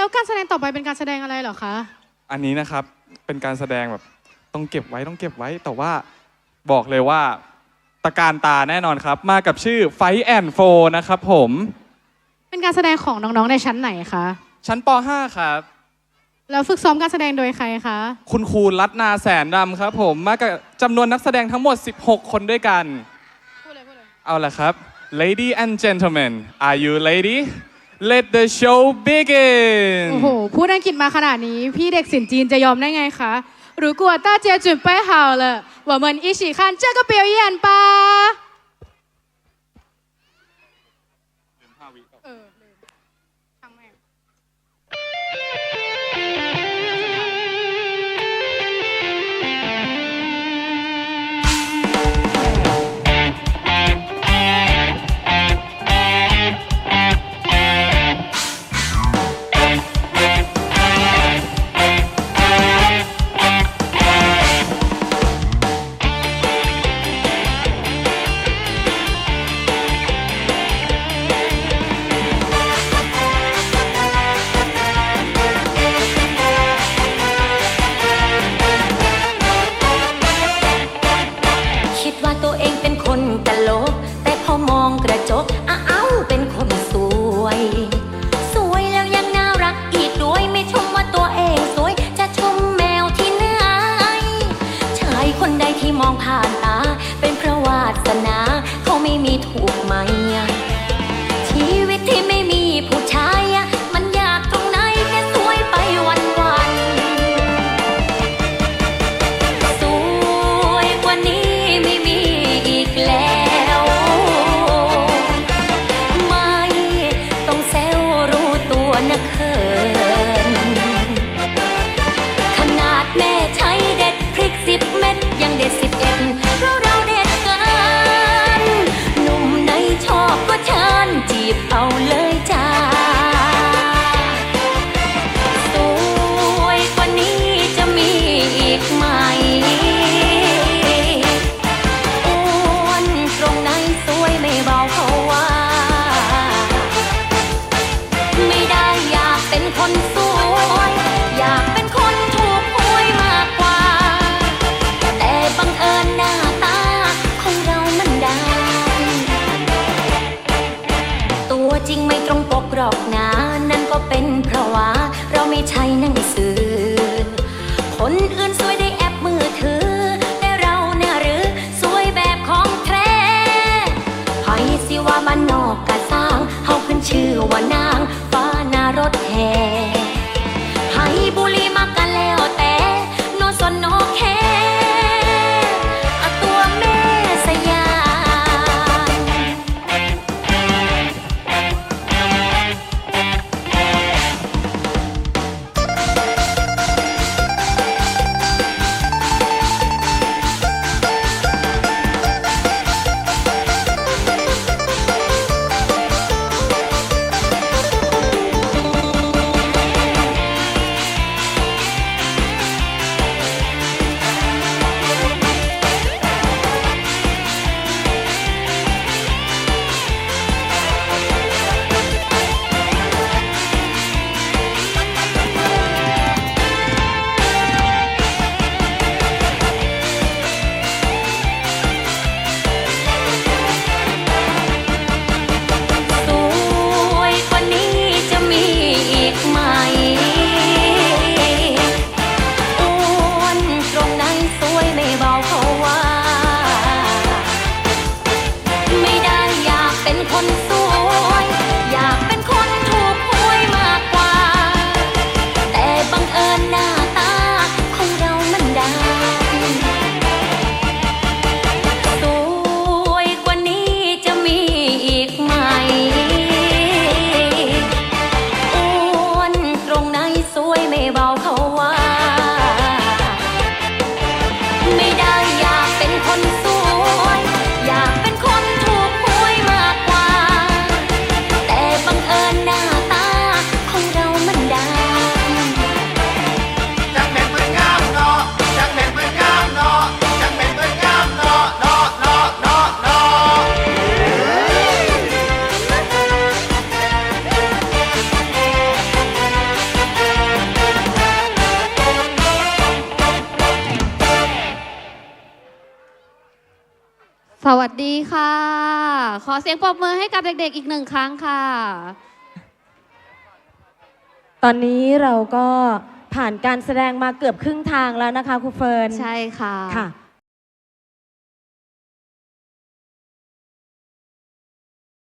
แล้วการแสดงต่อไปเป็นการแสดงอะไรเหรอคะ อันนี้นะครับเป็นการแสดงแบบต้องเก็บไว้ต้องเก็บไว้แต่ว่าบอกเลยว่าตะการตาแน่นอนครับ มากับชื่อไฟแอนโฟนะครับผม เป็นการแสดงของน้องๆในชั้นไหนคะ ชั้นป .5 ครับ แล้วฝึกซ้อมการแสดงโดยใครคะ คุณครูรัตนาแสนดำครับผมมากับจำนวนนักแสดงทั้งหมด 16 คนด้วยกัน พูดเลยพูดเลย เอาละครับ Lady and gentlemen are you ready Let the show begin โอ้โห พูดอังกฤษมาขนาดนี้ พี่เด็กสินจีนจะยอมได้ไงคะ รู้กลัวต้าเจียจุนไปห่าเลยว่าเหมือนอีฉีคันเจ้าก็เปียวเยียนปะเออ นะเคินขนาดแม่ใช้เด็ดพริกสิบเม็ดยังเด็ดสิบเอ็ด รงปกงานนั่นก็เป็นเพราะว่า เราไม่ใช่หนังสือ คนอื่นสวยได้แอปมือถือ แต่เราเนี่ยหรือสวยแบบของแท้ไผสิว่าบ้านนอกกะสร้างเฮาขึ้นชื่อว่านาง สวัสดีค่ะ ขอเสียงปรบมือให้กับเด็กๆอีกหนึ่งครั้งค่ะ ตอนนี้เราก็ผ่านการแสดงมาเกือบครึ่งทางแล้วนะคะครูเฟิร์น ใช่ค่ะ ค่ะ